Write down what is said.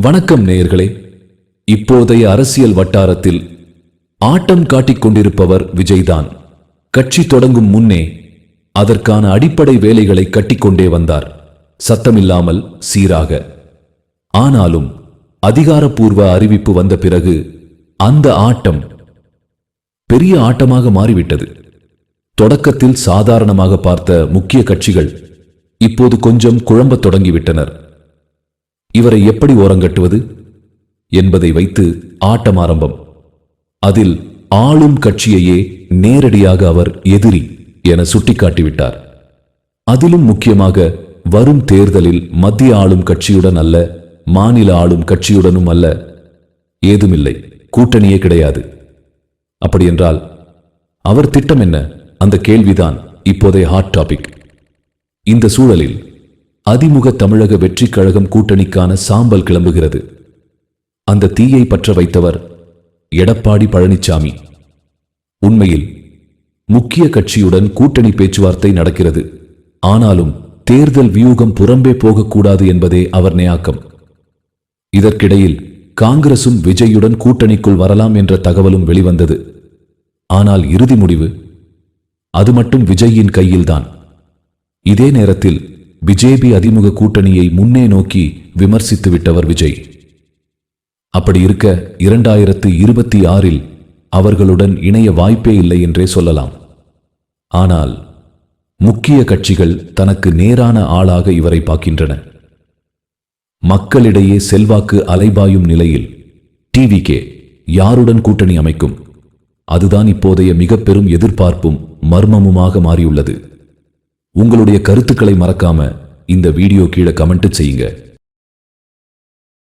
வணக்கம் நேயர்களே. இப்போதைய அரசியல் வட்டாரத்தில் ஆட்டம் காட்டிக் கொண்டிருப்பவர் விஜய்தான். கட்சி தொடங்கும் முன்னே அதற்கான அடிப்படை வேலைகளை கட்டிக்கொண்டே வந்தார். சத்தமில்லாமல் சீராக. ஆனாலும் அதிகாரப்பூர்வ அறிவிப்பு வந்த பிறகு அந்த ஆட்டம் பெரிய ஆட்டமாக மாறிவிட்டது. தொடக்கத்தில் சாதாரணமாக பார்த்த முக்கிய கட்சிகள் இப்போது கொஞ்சம் குழம்பத் தொடங்கிவிட்டனர். இவரை எப்படி ஓரங்கட்டுவது என்பதை வைத்து ஆட்டம் ஆரம்பம். அதில் ஆளும் கட்சியையே நேரடியாக அவர் எதிரி என சுட்டிக்காட்டிவிட்டார். அதிலும் முக்கியமாக வரும் தேர்தலில் மத்திய ஆளும் கட்சியுடன் அல்ல மாநில ஆளும் கட்சியுடனும் அல்ல ஏதுமில்லை கூட்டணியே கிடையாது. அப்படியென்றால் அவர் திட்டம் என்ன? அந்த கேள்விதான் இப்போதைய ஹாட் டாபிக் இந்த சூழலில் அதிமுக தமிழக வெற்றிக் கழகம் கூட்டணிக்கான சாம்பல் கிளம்புகிறது. அந்த தீயை பற்ற வைத்தவர் எடப்பாடி பழனிசாமி உண்மையில் முக்கிய கட்சியுடன் கூட்டணி பேச்சுவார்த்தை நடக்கிறது. ஆனாலும் தேர்தல் வியூகம் புறம்பே போகக்கூடாது என்பதே அவர் நியாக்கம் இதற்கிடையில் காங்கிரசும் விஜயுடன் கூட்டணிக்குள் வரலாம் என்ற தகவலும் வெளிவந்தது. ஆனால் இறுதி முடிவு அது மட்டும் விஜயின் கையில்தான். இதே நேரத்தில் பிஜேபி அதிமுக கூட்டணியை முன்னே நோக்கி விமர்சித்து விட்டவர் விஜய். அப்படி இருக்க இரண்டாயிரத்து இருபத்தி ஆறில் அவர்களுடன் இணைய வாய்ப்பே இல்லை என்றே சொல்லலாம். ஆனால் முக்கிய கட்சிகள் தனக்கு நேரான ஆளாக இவரை பார்க்கின்றன. மக்களிடையே செல்வாக்கு அலைபாயும் நிலையில் டிவி கே யாருடன் கூட்டணி அமைக்கும்? அதுதான் இப்போதைய மிக பெரும் எதிர்பார்ப்பும் மர்மமுமாக மாறியுள்ளது. உங்களுடைய கருத்துக்களை மறக்காம இந்த வீடியோ கீழே கமெண்ட் செய்யுங்க.